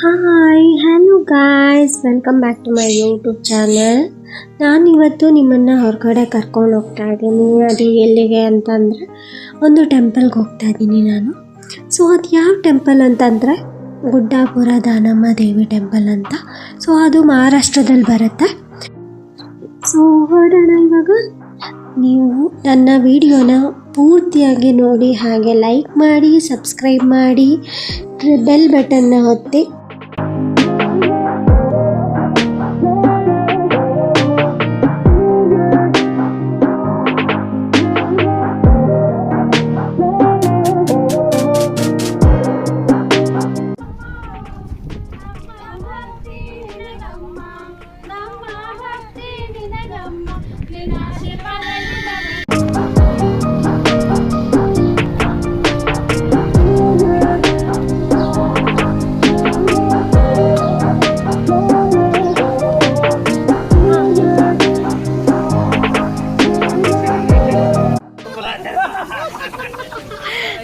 Hi hello guys welcome back to my YouTube channel ನಾನಿವತ್ತು ನಿಮ್ಮನ್ನು ಹೊರಗಡೆ ಕರ್ಕೊಂಡು ಹೋಗ್ತಾ ಇದ್ದೀನಿ. ಅದು ಎಲ್ಲಿಗೆ ಅಂತಂದರೆ ಒಂದು ಟೆಂಪಲ್ಗೆ ಹೋಗ್ತಾ ಇದ್ದೀನಿ ನಾನು. ಸೊ ಅದು ಯಾವ ಟೆಂಪಲ್ ಅಂತಂದರೆ ಗುಡ್ಡಾಪುರ ದಾನಮ್ಮ ದೇವಿ ಟೆಂಪಲ್ ಅಂತ. ಸೊ ಅದು ಮಹಾರಾಷ್ಟ್ರದಲ್ಲಿ ಬರುತ್ತೆ. ಸೊ ಹೊರಡೋಣ ಇವಾಗ. ನೀವು ನನ್ನ ವಿಡಿಯೋನ ಪೂರ್ತಿಯಾಗಿ ನೋಡಿ, ಹಾಗೆ ಲೈಕ್ ಮಾಡಿ ಸಬ್ಸ್ಕ್ರೈಬ್ ಮಾಡಿ ಬೆಲ್ ಬಟನ್ನ ಒತ್ತಿ. ನಿನಗಮ್ಮ ನಿನ್ನ ಆಶೀರ್ವಾದವಿರಲಿ.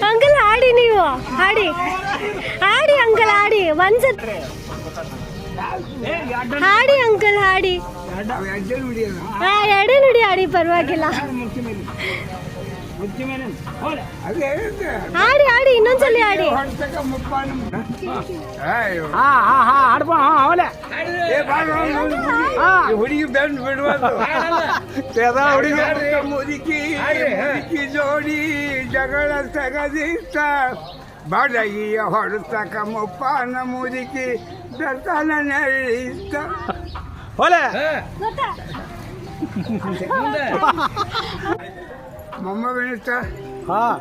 ಅಂಕಲ್ ಹಾಡಿ ನೀವು ಹಾಡಿ ಹಾಡಿ ಅಂಕಲ್ ಹಾಡಿ ಒಂದ್ಸತ್ ಹಾಡಿ ಅಂಕಲ್ ಹಾಡಿ ಹಾ ಎರಡೇ ನುಡಿ ಹಾಡಿ ಪರವಾಗಿಲ್ಲ ಹಾಡಿ ಹಾಡಿ ಇನ್ನೊಂದ್ಸಲಿ ಹಾಡಿ ಹುಡುಗಿ ಬೆಂಡ್ ಬಿಡುವುದು ಹುಡುಗಿ ಮುದುಕಿ ಮುದುಕಿ ಜೋಡಿ ಜಗಳ ತಗದಿತ್ತ ಬಡಗಿಯ ಹೊಡೆತಕ ಮುಪ್ಪಾನ ಮುದುಕಿ ದರ್ಶನ ನಡೆಯಿತ ಮೊಮ್ಮ ಹಾ.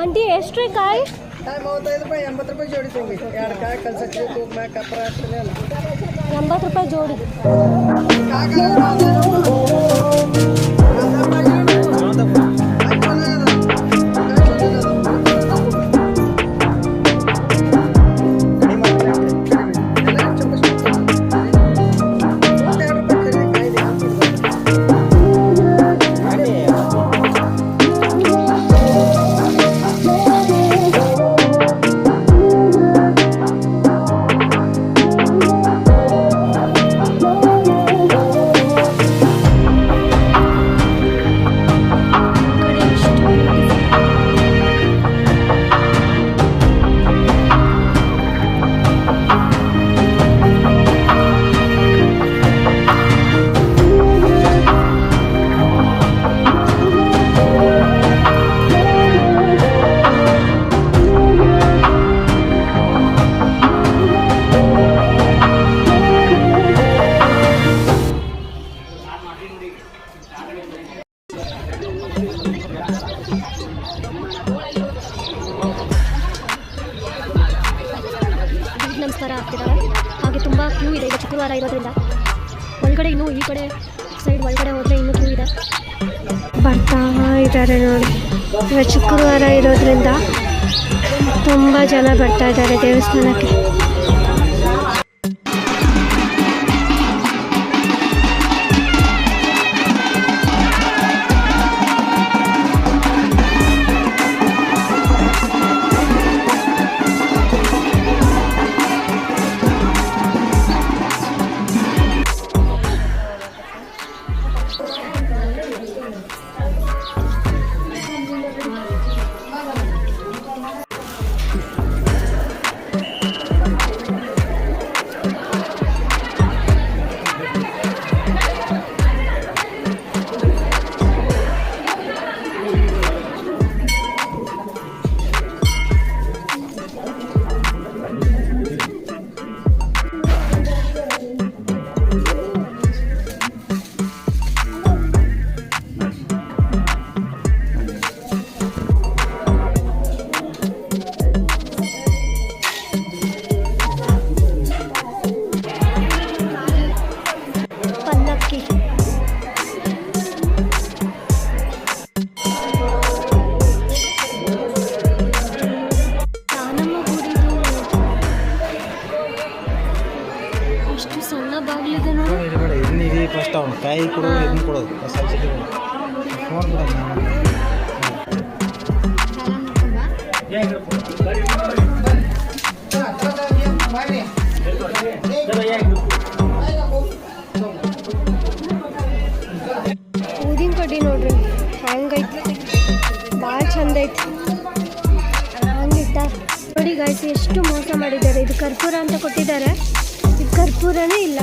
ಆಂಟಿ ಎಷ್ಟು ಕಾಯಿ? ಮೂವತ್ತೈದು ರೂಪಾಯಿ ಎಂಬತ್ತು ರೂಪಾಯಿ ಜೋಡಿ ತೊಗೊಂಡು ಎರಡು ಕಾಯಿ ಕಲ್ಸಕ್ಕೆ ಕಪ್ರ ಹಾಕ್ತೀನಿ ಅಲ್ಲ. ಎಂಬತ್ತು ರೂಪಾಯಿ ಜೋಡಿ. ನಮಸ್ಕಾರ ಆಗ್ತಿದ್ದಾರೆ ಹಾಗೆ ತುಂಬ ಕ್ಯೂ ಇದೆ. ಈಗ ಶುಕ್ರವಾರ ಇರೋದ್ರಿಂದ. ಒಳಗಡೆ ಇನ್ನೂ ಈ ಕಡೆ ಸೈಡ್ ಒಳಗಡೆ ಹೋದ್ರೆ ಇನ್ನೂ ಕ್ಯೂ ಇದೆ. ಬರ್ತಾ ಇದ್ದಾರೆ ನೋಡಿ. ಈಗ ಶುಕ್ರವಾರ ಇರೋದ್ರಿಂದ ತುಂಬ ಜನ ಬರ್ತಾ ಇದ್ದಾರೆ ದೇವಸ್ಥಾನಕ್ಕೆ. ಇದು ಫಸ್ಟ್ ಅವ್ನು ಕಾಯಿ ಕೊಡು ಇದನ್ನ ಕೊಡೋದು. ಸಬ್ಸಿಡಿ ಬಿಡೋದು ಊದಿನ ಕಡ್ಡಿ ನೋಡ್ರಿ, ಹಂಗೈತಿ. ಭಾಳ ಚಂದ ಐತಿ. ಹಂಗಿಟ್ಟಾರ ನೋಡಿ ಗಾಯ್ಸ್ ಎಷ್ಟು ಮೋಸ ಮಾಡಿದ್ದಾರೆ. ಇದು ಕರ್ಪೂರ ಅಂತ ಕೊಟ್ಟಿದ್ದಾರೆ. ಇದು ಕರ್ಪೂರನೇ ಇಲ್ಲ.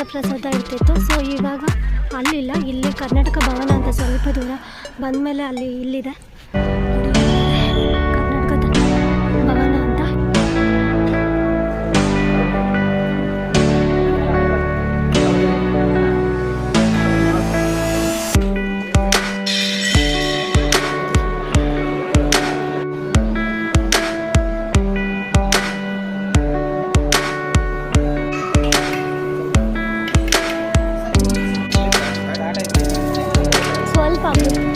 ಅನ್ನಪ್ರಸಾದ ಇರ್ತಿತ್ತು. ಸೊ ಇವಾಗ ಅಲ್ಲಿಲ್ಲ. ಇಲ್ಲಿ ಕರ್ನಾಟಕ ಭವನ ಅಂತ ಸ್ವಲ್ಪ ದೂರ ಬಂದಮೇಲೆ ಅಲ್ಲಿ ಇಲ್ಲಿದೆ. ಸ್ವಲ್ಪ